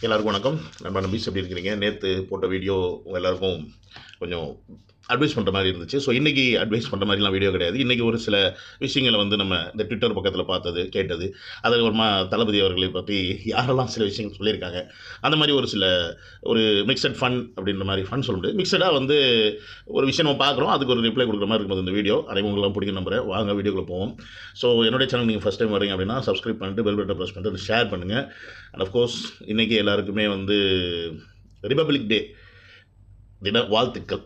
எல்லாருக்கும் வணக்கம். நண்பா நம்பி எப்படி இருக்கிறீங்க? நேற்று போட்ட வீடியோ உங்கள் எல்லாருக்கும் கொஞ்சம் அட்வைஸ் பண்ணுற மாதிரி இருந்துச்சு. ஸோ இன்றைக்கி அட்வைஸ் பண்ணுற மாதிரிலாம் வீடியோ கிடையாது. இன்றைக்கி ஒரு சில விஷயங்களை வந்து நம்ம இந்த ட்விட்டர் பக்கத்தில் பார்த்தது கேட்டது. அதுக்கப்புறமா தளபதி அவர்களை பற்றி யாரெல்லாம் சில விஷயங்கள் சொல்லியிருக்காங்க. அந்த மாதிரி ஒரு சில ஒரு மிக்சட் ஃபன் அப்படின்ற மாதிரி ஃபன் சொல்ல முடியாது. மிக்சடாக வந்து ஒரு விஷயம் நம்ம பார்க்குறோம். அதுக்கு ஒரு ரிப்ளை கொடுக்குற மாதிரி இருக்கும்போது இந்த வீடியோ அனைவங்களும் பிடிக்கும் நம்புறேன். வாங்க வீடியோக்குள்ளே போவோம். ஸோ என்னுடைய சேனல் நீங்கள் ஃபஸ்ட் டைம் வரீங்க அப்படின்னா சப்ஸ்கிரைப் பண்ணிட்டு பெல் பட்டன் ப்ரெஸ் பண்ணிட்டு ஷேர் பண்ணுங்கள் அண்ட் அஃப்கோர்ஸ் இன்றைக்கி எல்லாருக்குமே வந்து ரிபப்ளிக் டே தின வாழ்த்துக்கள்.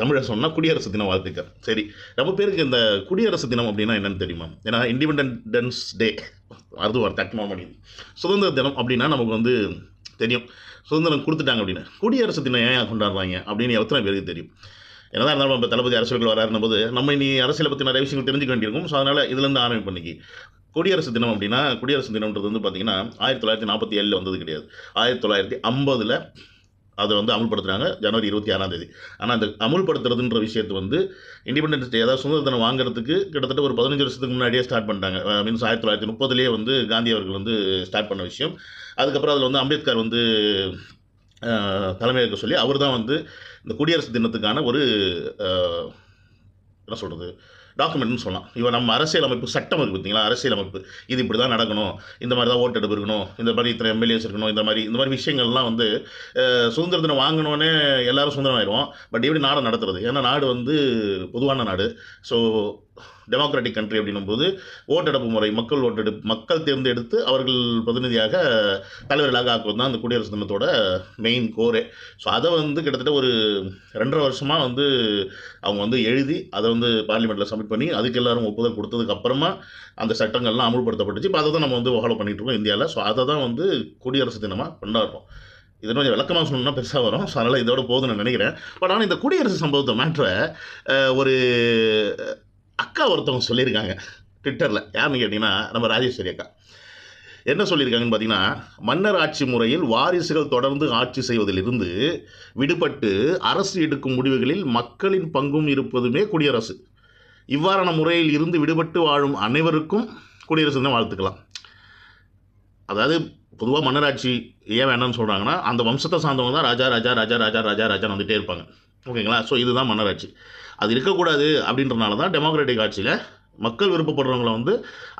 தமிழை சொன்னால் குடியரசு தினம் வாழ்த்துக்கள். சரி ரொம்ப பேருக்கு இந்த குடியரசு தினம் அப்படின்னா என்னென்னு தெரியுமா? ஏன்னா இண்டிபெண்டன்ஸ் டே அது ஒரு தக்மா சுதந்திர தினம் அப்படின்னா நமக்கு வந்து தெரியும். சுதந்திரம் கொடுத்துட்டாங்க அப்படின்னு குடியரசு தினம் ஏன் கொண்டாடுறாங்க அப்படின்னு எத்தனை பேருக்கு தெரியும்? என்னதான் இருந்தாலும் நம்ம தளபதி அரசியலுக்கு வராருன்னும் போது நம்ம இனி அரசியலை பற்றி நிறைய விஷயங்கள் தெரிஞ்சுக்க வேண்டியிருக்கும். ஸோ அதனால் இதுலேருந்து ஆரம்பிப்பு பண்ணிக்கி குடியரசு தினம் அப்படின்னா குடியரசு தினம்ன்றது வந்து பார்த்திங்கன்னா ஆயிரத்தி தொள்ளாயிரத்தி நாற்பத்தி ஏழில் வந்தது கிடையாது. ஆயிரத்தி தொள்ளாயிரத்தி ஐம்பதில் அதை வந்து அமுல்படுத்துகிறாங்க ஜனவரி இருபத்தி ஆறாம் தேதி. ஆனால் அந்த அமுல்படுத்துறதுன்ற விஷயத்தை வந்து இண்டிபெண்டன்ஸ் டே அதாவது சுதந்திர தினம் வாங்குறதுக்கு கிட்டத்தட்ட ஒரு பதினஞ்சு வருஷத்துக்கு முன்னாடியே ஸ்டார்ட் பண்ணிட்டாங்க. மீன்ஸ் ஆயிரத்தி தொள்ளாயிரத்தி முப்பதுலேயே வந்து காந்தி அவர்கள் வந்து ஸ்டார்ட் பண்ண விஷயம். அதுக்கப்புறம் அதில் வந்து அம்பேத்கர் வந்து தலைமையேற்க சொல்லி அவர் தான் வந்து இந்த குடியரசு தினத்துக்கான ஒரு என்ன சொல்கிறது டாக்குமெண்ட்னு சொல்லலாம். இவன் நம்ம அரசியல் அமைப்பு சட்டம் இருக்குது பார்த்தீங்களா? அரசியல் அமைப்பு. இது இப்படி தான் நடக்கணும். இந்த மாதிரி தான் ஓட்டெடுப்பு இருக்கணும். இந்த மாதிரி இத்தனை எம்எல்ஏஸ் இருக்கணும். இந்த மாதிரி இந்த மாதிரி விஷயங்கள்லாம் வந்து சுதந்திர தினம் வாங்கினோன்னே எல்லாரும் சுதந்திரம் ஆயிடுவோம் பட் எப்படி நாடை நடத்துறது? ஏன்னா நாடு வந்து பொதுவான நாடு. ஸோ டெமோக்ராட்டிக் கண்ட்ரி அப்படின்னும் போது ஓட்டெடுப்பு முறை மக்கள் ஓட்டெடுப்பு மக்கள் தேர்ந்தெடுத்து அவர்கள் பிரதிநிதியாக தலைவர்களாக ஆக்குவது தான் அந்த குடியரசு தினத்தோட மெயின் கோரே ஸோ அதை வந்து கிட்டத்தட்ட ஒரு ரெண்டரை வருஷமாக வந்து அவங்க வந்து எழுதி அதை வந்து பார்லிமெண்ட்டில் சப்மிட் பண்ணி அதுக்கு எல்லாரும் ஒப்புதல் கொடுத்ததுக்கு அப்புறமா அந்த சட்டங்கள்லாம் அமுல்படுத்தப்பட்டுச்சு. இப்போ அதை தான் நம்ம வந்து ஃபாலோ பண்ணிட்டு இருக்கோம் இந்தியாவில் ஸோ அதை தான் வந்து குடியரசு தினமாக கொண்டாடுறோம். இது கொஞ்சம் விளக்கமாக சொன்னால் பெருசாக வரும். ஸோ அதனால் இதோட போதும்னு நான் நினைக்கிறேன். பட் ஆனால் இந்த குடியரசு சம்பவத்தை மேட்ரை ஒரு அக்கா ஒருத்தவங்க சொல்லியிருக்காங்க ட்விட்டரில் யாருன்னு கேட்டிங்கன்னா நம்ம ராஜேஸ்வரி அக்கா. என்ன சொல்லியிருக்காங்கன்னு பார்த்தீங்கன்னா மன்னர் ஆட்சி முறையில் வாரிசுகள் தொடர்ந்து ஆட்சி செய்வதிலிருந்து விடுபட்டு அரசு எடுக்கும் முடிவுகளில் மக்களின் பங்கும் இருப்பதுமே குடியரசு. இவ்வாறான முறையில் இருந்து விடுபட்டு வாழும் அனைவருக்கும் குடியரசு தினம் வாழ்த்துக்கலாம். அதாவது பொதுவாக மன்னராட்சி ஏன் வேண்டாம்னு சொல்கிறாங்கன்னா அந்த வம்சத்தை சார்ந்தவங்க தான் ராஜா ராஜா ராஜா ராஜா ராஜா ராஜா வந்துகிட்டே இருப்பாங்க. ஓகேங்களா? ஸோ இதுதான் மன்னராட்சி. அது இருக்கக்கூடாது அப்படின்றனால தான் டெமோக்ராட்டிக் ஆட்சியில் மக்கள் விருப்பப்படுறவங்கள வந்து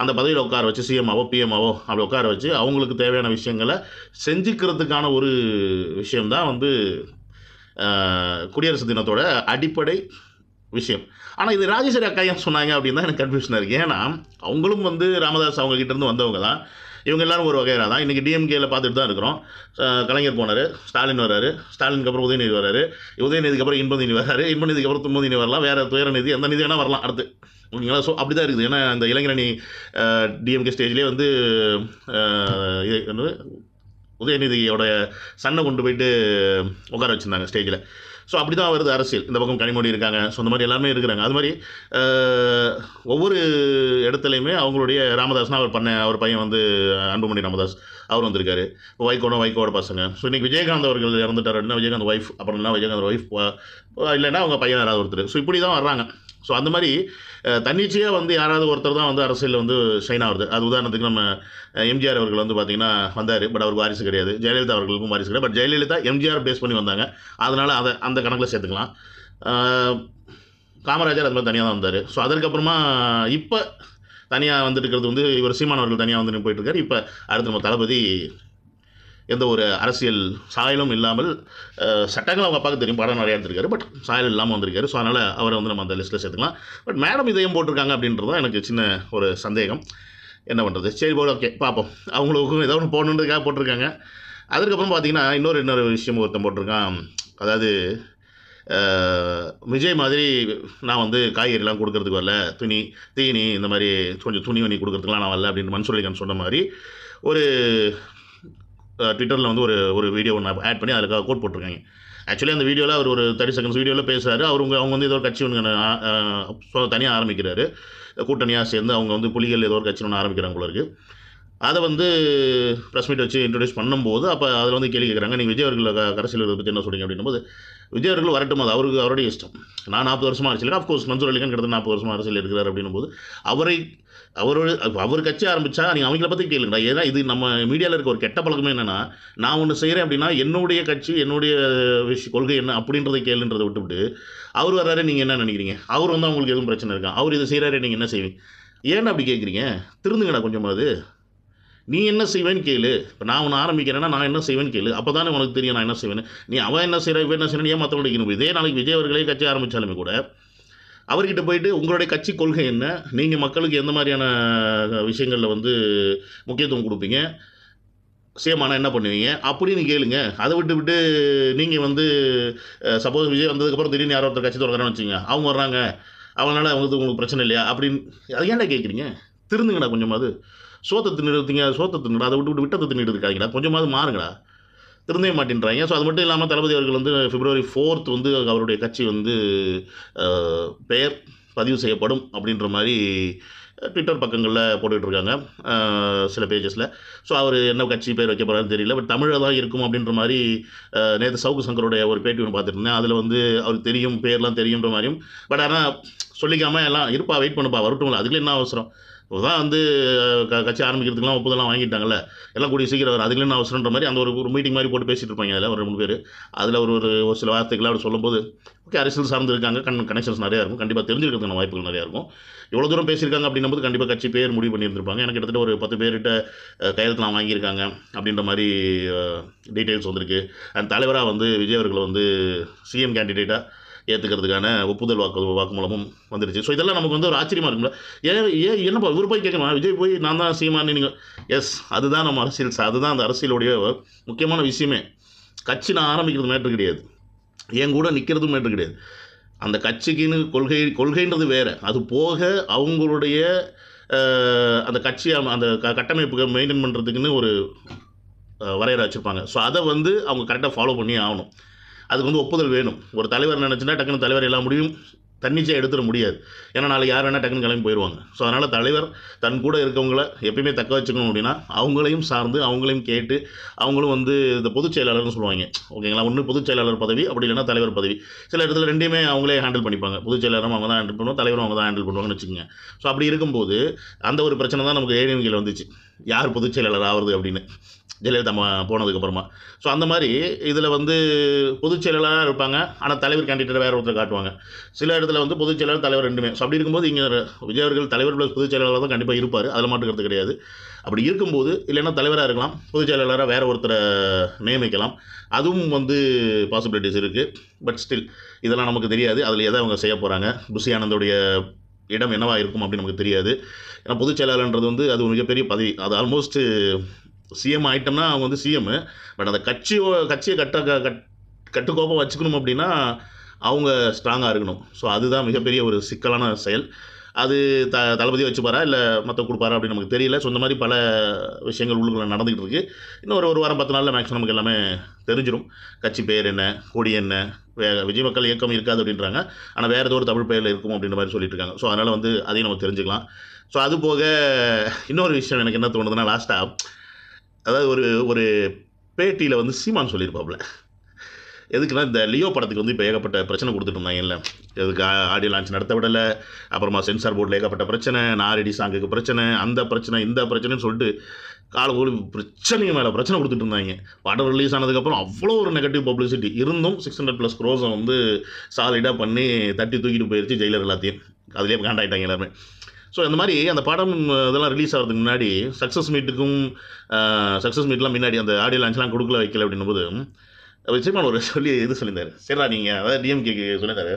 அந்த பதவியில் உட்கார வச்சு சிஎம்ஆவோ பிஎம்ஆவோ அப்படி உட்கார வச்சு அவங்களுக்கு தேவையான விஷயங்களை செஞ்சுக்கிறதுக்கான ஒரு விஷயம்தான் வந்து குடியரசு தினத்தோட அடிப்படை விஷயம். ஆனால் இது ராஜேஸ்வரி அக்கா ஏன் சொன்னாங்க அப்படின்னு தான் எனக்கு கன்ஃபியூஷனாக இருக்குது ஏன்னா அவங்களும் வந்து ராமதாஸ் அவங்க இருந்து வந்தவங்க தான். இவங்க எல்லாரும் ஒரு வகையாக தான். இன்றைக்கி டிஎம்கேல பார்த்துட்டு தான் இருக்கிறோம். கலைஞர் போனார் ஸ்டாலின் வராரு ஸ்டாலினுக்கு அப்புறம் உதயநிதி வராரு உதயநிதிக்கு அப்புறம் இன்பநிதி வராரு இன்பநிதிக்கு அப்புறம் துன்பநிதி வரலாம். வேறு துயர நிதி எந்த நிதி வேணால் வரலாம் அடுத்து. ஓகேங்களா? ஸோ அப்படி தான் இருக்குது. ஏன்னா அந்த இளைஞரணி டிஎம்கே ஸ்டேஜ்லேயே வந்து இது என்னது? உதயநிதியோட சன்னை கொண்டு போயிட்டு உட்கார வச்சுருந்தாங்க ஸ்டேஜில். ஸோ அப்படி தான் வருது அரசியல். இந்த பக்கம் கனிமொழி இருக்காங்க. ஸோ அந்த மாதிரி எல்லாருமே இருக்கிறாங்க. அது மாதிரி ஒவ்வொரு இடத்துலையுமே அவங்களுடைய ராமதாஸ்னா அவர் பண்ண அவர் பையன் வந்து அன்புமணி ராமதாஸ் அவர் வந்திருக்காரு. இப்போ வைகோட பசங்க. ஸோ இன்றைக்கி விஜயகாந்த் அவர்கள் இறந்துட்டார் அப்படின்னா விஜயகாந்த் ஒய்ஃப் அப்புறம் இல்லைன்னா விஜயகாந்த் ஒய்ஃப் இல்லைன்னா அவங்க பையன் யாராவது ஒருத்தர். ஸோ இப்படி தான் வர்றாங்க. ஸோ அந்த மாதிரி தன்னிச்சையாக வந்து யாராவது ஒருத்தர் தான் வந்து அரசியலில் வந்து ஷைன் ஆகுது அது உதாரணத்துக்கு நம்ம எம்ஜிஆர் அவர்கள் வந்து பார்த்திங்கன்னா வந்தார். பட் அவருக்கு வாரிசு கிடையாது. ஜெயலலிதா அவர்களுக்கும் வாரிசு கிடையாது. பட் ஜெயலலிதா எம்ஜிஆர் பேஸ் பண்ணி வந்தாங்க. அதனால் அதை அந்த கணக்கில் சேர்த்துக்கலாம். காமராஜர் அது மாதிரி தனியாக தான் வந்தார். ஸோ அதற்கப்புறமா இப்போ தனியாக வந்துட்டு இருக்கிறது வந்து இவர் சீமான் அவர்கள் தனியாக வந்து போயிட்டுருக்காரு இப்போ அடுத்து நம்ம தளபதி எந்த ஒரு அரசியல் சாயலும் இல்லாமல் சட்டங்கள் அவங்க அப்பாவுக்கு தெரியும். படம் நிறையா எடுத்திருக்காரு. பட் சாயல் இல்லாமல் வந்திருக்காரு. ஸோ அதனால் அவரை வந்து நம்ம அந்த லிஸ்ட்டில் சேர்த்துக்கலாம். பட் மேடம் இதையும் போட்டிருக்காங்க அப்படின்றது தான் எனக்கு சின்ன ஒரு சந்தேகம். என்ன பண்ணுறது சரி போல் ஓகே பார்ப்போம். அவங்களுக்கும் ஏதோ ஒன்று போடணுன்றதுக்காக போட்டிருக்காங்க. அதுக்கப்புறம் பார்த்தீங்கன்னா இன்னொரு இன்னொரு விஷயம் ஒருத்தன் போட்டிருக்கான். அதாவது விஜய் மாதிரி நான் வந்து காய்கறிலாம் கொடுக்கறதுக்கு வரல. துணி தீனி இந்த மாதிரி கொஞ்சம் துணி வண்ணி கொடுக்கறதுக்குலாம் நான் வரல அப்படின்னு மன்சூரிகன் சொன்ன மாதிரி ஒரு ட்விட்டரில் வந்து ஒரு ஒரு வீடியோ ஒன்று ஆட் பண்ணி அதுக்காக கோட் போட்டிருக்காங்க. ஆக்சுவலி அந்த வீடியோவில் அவர் ஒரு தேர்ட்டி செகண்ட்ஸ் வீடியோவில் பேசுகிறாரு அவங்க அவங்க வந்து ஏதோ ஒரு கட்சி ஒன்று தனியாக ஆரம்பிக்கிறாரு. கூட்டணியாக சேர்ந்து அவங்க வந்து புலிகள் ஏதோ ஒரு கட்சி ஒன்று ஆரம்பிக்கிறாங்க போல அதை வந்து ப்ரெஸ் மீட் வச்சு இன்ட்ரடியூஸ் பண்ணும்போது அப்போ அதில் வந்து கேள்வி கேட்குறாங்க நீங்கள் விஜய் அவர்கள் அரசியல் பற்றி என்ன சொல்றீங்க? அப்படின்னும் போது விஜய் அவர்கள் வரட்டும் அது அவருக்கு அவருடைய இஷ்டம். நான் நாற்பது வருஷமாக அரசியல் அஃப்கோர்ஸ் மன்சூர் அலிகான் கிட்டத்தட்ட நாற்பது வருஷமாக அரசியல் இருக்கிறார் அப்படின்னும் போது அவரை அவரோட அவர் கட்சி ஆரம்பித்தா நீங்கள் அவங்கள பற்றி கேளுங்கடா. ஏன்னா இது நம்ம மீடியாவில் இருக்க ஒரு கெட்ட பழக்கமே என்னென்னா நான் ஒன்று செய்கிறேன் அப்படின்னா என்னுடைய கட்சி என்னுடைய விஷய கொள்கை என்ன அப்படின்றத கேளுன்றதை விட்டுவிட்டு அவர் வர்றாரு நீங்கள் என்ன நினைக்கிறீங்க? அவர் வந்து அவங்களுக்கு எதுவும் பிரச்சனை இருக்கா? அவர் இதை செய்கிறாரு நீங்கள் என்ன செய்வீங்க? ஏன் அப்படி கேட்குறீங்க திருந்துங்கடா கொஞ்சமாவது நீ என்ன செய்வேன்னு கேளு. இப்போ நான் ஒன்று ஆரம்பிக்கிறேன்னா நான் என்ன செய்வேன்னு கேளு. அப்போ தானே உனக்கு தெரியும் நான் என்ன செய்வேன்னு. நீ அவன் என்ன செய்கிறேன் இவன் என்ன செய்யணும் ஏன் மற்றவங்களுக்கு இதே நாளைக்கு விஜய் அவர்களே கட்சி ஆரம்பித்தாலுமே கூட அவர்கிட்ட போயிட்டு உங்களுடைய கட்சி கொள்கை என்ன? நீங்கள் மக்களுக்கு எந்த மாதிரியான விஷயங்களில் வந்து முக்கியத்துவம் கொடுப்பீங்க? சேமானா என்ன பண்ணுவீங்க? அப்படின்னு கேளுங்க. அதை விட்டு விட்டு நீங்கள் வந்து சப்போஸ் விஜய் வந்ததுக்கப்புறம் திடீர்னு யாரோ ஒருத்தர் கட்சி தொடங்குறேன்னு வச்சுங்க அவங்க வர்றாங்க. அவங்களால அவங்களுக்கு உங்களுக்கு பிரச்சனை இல்லையா? அப்படின்னு அதை ஏன்டா கேட்குறீங்க திருந்துங்கடா கொஞ்சமாவது. சோத்தை தின்னுடுறீங்க சோத்தை தின்னுடா அதை விட்டு விட்டு விட்டத்தை தின்னுட்டு இருக்காங்கடா கொஞ்சமாவது மாறுங்கடா. திருந்தவே மாட்டேன்றாங்க. ஸோ அது மட்டும் இல்லாமல் தளபதி அவர்கள் வந்து பிப்ரவரி ஃபோர்த் வந்து அவருடைய கட்சி வந்து பெயர் பதிவு செய்யப்படும் அப்படின்ற மாதிரி ட்விட்டர் பக்கங்களில் போட்டுட்ருக்காங்க சில பேஜஸில் ஸோ அவர் என்ன கட்சி பேர் வைக்க போகிறாருன்னு தெரியல பட் தமிழில் தான் இருக்கும் அப்படின்ற மாதிரி நேற்று சவுக்கு சங்கருடைய ஒரு பேட்டி ஒன்று பார்த்துட்டு இருந்தேன் அதில் வந்து அவருக்கு தெரியும் பேர்லாம் தெரியுன்ற மாதிரியும் பட் ஆனால் சொல்லிக்காமல் எல்லாம் இருப்பா வெயிட் பண்ணுப்பா வரட்டும்ல அதுக்குள்ள என்ன அவசரம்? தான் வந்து க கட்சி ஆரம்பிக்கிறதுக்குலாம் ஒப்புதெல்லாம் வாங்கிட்டாங்கல்ல. எல்லாம் கூடிய சீக்கிரம் வரும் அதுலேயும் நான் அவசரன்ற மாதிரி அந்த ஒரு ஒரு மீட்டிங் மாதிரி போட்டு பேசிட்டு இருப்பாங்க அதில் ஒரு ரெண்டு மூணு பேர். அதில் ஒரு ஒரு ஒரு சில வார்த்தைகளை அவர் சொல்லும்போது ஓகே அரசியல் சார்ந்து இருக்காங்க கண் கனெக்ஷன்ஸ் நிறையா இருக்கும். கண்டிப்பாக தெரிஞ்சிருக்கிறதுக்கான வாய்ப்புகள் நிறையா இருக்கும். இவ்வளோ தூரம் பேசியிருக்காங்க அப்படின்னும் போது கண்டிப்பாக கட்சி பேர் முடிவு பண்ணியிருந்திருப்பாங்க. எனக்கு கிட்டத்தட்ட ஒரு பத்து பேர்கிட்ட கையெழுத்துலாம் வாங்கியிருக்காங்க. அப்படின்ற மாதிரி டீட்டெயில்ஸ் வந்திருக்கு. அந்த தலைவராக வந்து விஜய் அவர்களை வந்து சிஎம் கேண்டிடேட்டாக ஏற்றுக்கிறதுக்கான ஒப்புதல் வாக்கு வாக்குமூலமும் வந்துடுச்சு ஸோ இதெல்லாம் நமக்கு வந்து ஒரு ஆச்சரியமாக இருக்கும்ல. ஏன் ஏன் என்னப்பா இவர் போய் கேட்கணும்? விஜய் போய் நான் தான் சீமான்னு நீங்கள் எஸ் அதுதான் நம்ம அரசியல் அதுதான் அந்த அரசியலுடைய முக்கியமான விஷயமே. கட்சி நான் ஆரம்பிக்கிறது மேட்ரு கிடையாது. என் கூட நிற்கிறதும் மேட்ரு கிடையாது. அந்த கட்சிக்குன்னு கொள்கை கொள்கைன்றது வேறு. அது போக அவங்களுடைய அந்த கட்சி அந்த க கட்டமைப்புக்கு மெயின்டைன் பண்ணுறதுக்குன்னு ஒரு வரையறை வச்சுருப்பாங்க. ஸோ அதை வந்து அவங்க கரெக்டாக ஃபாலோ பண்ணி ஆகணும். அதுக்கு வந்து ஒப்புதல் வேணும். ஒரு தலைவர் நினச்சுன்னா டக்குன்னு தலைவர் எல்லா முடிவும் தன்னிச்சையாக எடுத்துட முடியாது. ஏன்னா நாளைக்கு யார் வேணால் டக்குன்னு கிளம்பி போயிடுவாங்க ஸோ அதனால் தலைவர் தன் கூட இருக்கவங்கள எப்பயுமே தக்க வச்சுக்கணும் அப்படின்னா அவங்களையும் சார்ந்து அவங்களையும் கேட்டு அவங்களும் வந்து இந்த பொதுச் செயலாளர்னு சொல்லுவாங்க. ஓகேங்களா ஒன்று பொதுச் செயலாளர் பதவி அப்படி இல்லைன்னா தலைவர் பதவி. சில இடத்துல ரெண்டையுமே அவங்களே ஹேண்டில் பண்ணிப்பாங்க. பொதுச் செயலாளரும் அவங்க தான் ஹேண்டில் பண்ணுவோம் தலைவரும் அவங்க தான் ஹேண்டில் பண்ணுவாங்கன்னு வச்சுக்கோங்க. ஸோ அப்படி இருக்கும்போது அந்த ஒரு பிரச்சனை தான் நமக்கு ஏடிஎம்கேல வந்துச்சு. யார் பொதுச் செயலாளர் ஆகுறது அப்படின்னு. ஜெயலலிதா அம்மா போனதுக்கப்புறமா. ஸோ அந்த மாதிரி இதில் வந்து பொதுச் செயலாளராக இருப்பாங்க. ஆனால் தலைவர் கேண்டிடேட் வேறு ஒருத்தர் காட்டுவாங்க. சில இடத்துல வந்து பொதுச் செயலாளர் தலைவர் ரெண்டுமே. ஸோ அப்படி இருக்கும்போது இங்கே விஜய் அவர்கள் தலைவர் ப்ளஸ் பொதுச் செயலாளர் தான் கண்டிப்பாக இருப்பார். அதில் மாட்டுக்கிறது கிடையாது. அப்படி இருக்கும்போது இல்லைன்னா தலைவராக இருக்கலாம். பொதுச் செயலாளராக வேறு ஒருத்தரை நியமிக்கலாம். அதுவும் வந்து பாசிபிலிட்டிஸ் இருக்குது பட் ஸ்டில் இதெல்லாம் நமக்கு தெரியாது. அதில் எதை அவங்க செய்ய போகிறாங்க புஷி ஆனந்தோடைய இடம் என்னவாக இருக்கும் அப்படின்னு நமக்கு தெரியாது. ஏன்னா பொதுச் செயலாளர்ன்றது வந்து அது ஒரு மிகப்பெரிய பதவி. அது ஆல்மோஸ்ட்டு சிஎம் ஆயிட்டோம்னா அவங்க வந்து சிஎம் பட் அந்த கட்சியோ கட்சியை கட்ட க- கட் கட்டுக்கோப்பம் வச்சுக்கணும் அப்படின்னா அவங்க ஸ்ட்ராங்காக இருக்கணும். ஸோ அதுதான் மிகப்பெரிய ஒரு சிக்கலான செயல். அது த தளபதியை வச்சுப்பாரா? இல்லை மற்ற கொடுப்பாரா அப்படின்னு நமக்கு தெரியல. ஸோ இந்த மாதிரி பல விஷயங்கள் உள்ளுக்குள்ள நடந்துகிட்டு இருக்குது இன்னும் ஒரு ஒரு வாரம் பத்து நாளில் மேக்ஸிமம் நமக்கு எல்லாமே தெரிஞ்சிடும் கட்சி பேர் என்ன கொடி என்ன வே விஜய் மக்கள் இயக்கம் இருக்காது அப்படின்றாங்க. ஆனால் வேறு ஏதோ ஒரு தமிழ் பெயரில் இருக்கும் அப்படின்ற மாதிரி சொல்லிட்டு இருக்காங்க ஸோ அதனால் வந்து அதையும் நம்ம தெரிஞ்சுக்கலாம். ஸோ அது போக இன்னொரு விஷயம் எனக்கு என்ன தோணுதுன்னா லாஸ்ட்டாக அதாவது ஒரு ஒரு பேட்டியில் வந்து சீமான் சொல்லியிருப்பாப்புல. எதுக்குன்னா இந்த லியோ படத்துக்கு வந்து இப்போ ஏகப்பட்ட பிரச்சனை கொடுத்துட்டு இருந்தாங்கல்ல. எதுக்கு ஆடியோ லான்ச் நடத்த விடலை அப்புறமா சென்சார் போர்டில் ஏகப்பட்ட பிரச்சனை நாரடி சாங்குக்கு பிரச்சனை அந்த பிரச்சனை இந்த பிரச்சனைன்னு சொல்லிட்டு காலகோலி பிரச்சனைக்கு மேலே பிரச்சனை கொடுத்துட்டு இருந்தாங்க. படம் ரிலீஸ் ஆனதுக்கப்புறம் அவ்வளோ ஒரு நெகட்டிவ் பப்ளிசிட்டி இருந்தும் சிக்ஸ் ஹண்ட்ரட் ப்ளஸ் க்ரோஸை வந்து சாலிடாக பண்ணி தட்டி தூக்கிட்டு போயிருச்சு ஜெயிலர் எல்லாத்தையும். அதுலேயே காண்டாயிட்டாங்க எல்லாருமே. ஸோ இந்த மாதிரி அந்த படம் இதெல்லாம் ரிலீஸ் ஆகிறதுக்கு முன்னாடி சக்ஸஸ் மீட்டுக்கும் சக்ஸஸ் மீட்லாம் முன்னாடி அந்த ஆடியோ லான்ச்லாம் கொடுக்கல வைக்கல அப்படின்னும் போது விஜயமான் ஒரு சொல்லி இது சொல்லியிருந்தார். சரிடா நீங்கள் அதாவது டிஎம்கேக்கு சொல்லியிருந்தாரு.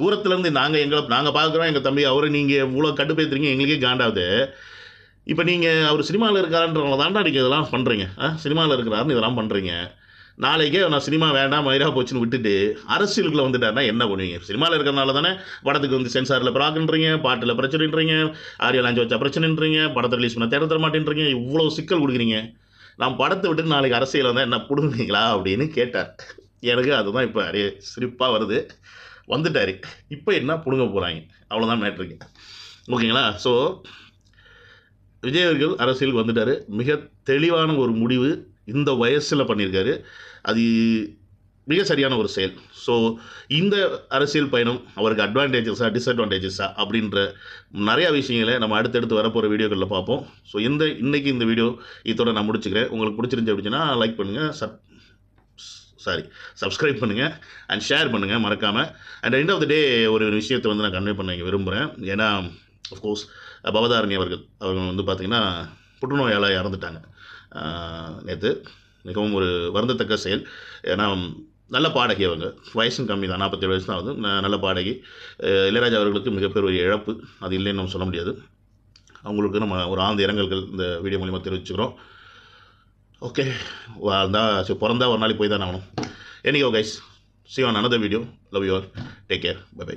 தூரத்துலேருந்து நாங்கள் எங்களை நாங்கள் பார்க்குறோம் எங்கள் தம்பி அவரை நீங்கள் இவ்வளோ கட்டுப்பேற்றுறீங்க எங்களுக்கே காண்டாவது இப்போ நீங்கள் அவர் சினிமாவில் இருக்காருன்றவங்க தாண்டா நீங்கள் இதெல்லாம் பண்ணுறீங்க ஆ சினிமாவில் இருக்கிறாருன்னு இதெல்லாம் பண்ணுறீங்க நாளைக்கே நான் சினிமா வேண்டாம் மயிரா போச்சுன்னு விட்டுட்டு அரசியலுக்குள்ள வந்துட்டாருன்னா என்ன பண்ணுவீங்க? சினிமாவில் இருக்கிறனால தானே படத்துக்கு வந்து சென்சாரில் ப்ராக்குன்றீங்க பாட்டில் பிரச்சனைன்றீங்க ஆரியல் அஞ்சு வச்சா பிரச்சனைன்றீங்க படத்தை ரிலீஸ் பண்ண தேட மாட்டேன்றீங்க இவ்வளோ சிக்கல் கொடுக்குறீங்க. நான் படத்தை விட்டு நாளைக்கு அரசியல் வந்தால் என்ன பிடுங்குவீங்களா அப்படின்னு கேட்டார். எனக்கு அதுதான் இப்போ அரிய சிரிப்பாக வருது. வந்துட்டார். இப்போ என்ன பிடுங்க போகிறாங்க அவ்வளோதான் மேட்ருக்கு ஓகேங்களா ஸோ விஜய் அவர்கள் அரசியலுக்கு வந்துட்டார். மிக தெளிவான ஒரு முடிவு இந்த வயசில் பண்ணியிருக்காரு. அது மிக சரியான ஒரு செயல். ஸோ இந்த அரசியல் பயணம் அவருக்கு அட்வான்டேஜஸா டிஸ்அட்வான்டேஜஸா அப்படின்ற நிறையா விஷயங்களை நம்ம அடுத்தடுத்து வரப்போகிற வீடியோக்களில் பார்ப்போம். ஸோ இந்த இன்றைக்கி இந்த வீடியோ இதோட நான் முடிச்சுக்கிறேன். உங்களுக்கு பிடிச்சிருந்துச்சு அப்படின்னா லைக் பண்ணுங்கள் சப் சாரி சப்ஸ்கிரைப் பண்ணுங்கள் அண்ட் ஷேர் பண்ணுங்கள் மறக்காமல் and end of the day ஒரு விஷயத்தை வந்து நான் கன்வே பண்ண விரும்புகிறேன் ஏன்னா அஃப்கோர்ஸ் பவதாரணி அவர்கள் அவங்க வந்து பார்த்திங்கன்னா புற்றுநோயால் இறந்துட்டாங்க. நேற்று மிகவும் ஒரு வருந்தத்தக்க செயல். ஏன்னா நல்ல பாடகி அவங்க. வயசும் கம்மி தான். நாற்பத்தேழு வயசு தான் ஆகுது. நல்ல பாடகி. இளையராஜா அவர்களுக்கு மிகப்பெரிய இழப்பு. அது இல்லைன்னு நம்ம சொல்ல முடியாது. அவங்களுக்கு நம்ம ஒரு ஆழ்ந்த இரங்கல்கள் இந்த வீடியோ மூலிமா தெரிவிச்சுக்கிறோம். ஓகே. வாழ்ந்தா சரி பிறந்தா ஒரு நாளைக்கு போய் தான் ஆகணும். Anyhow guys see on another video love you all take care bye bye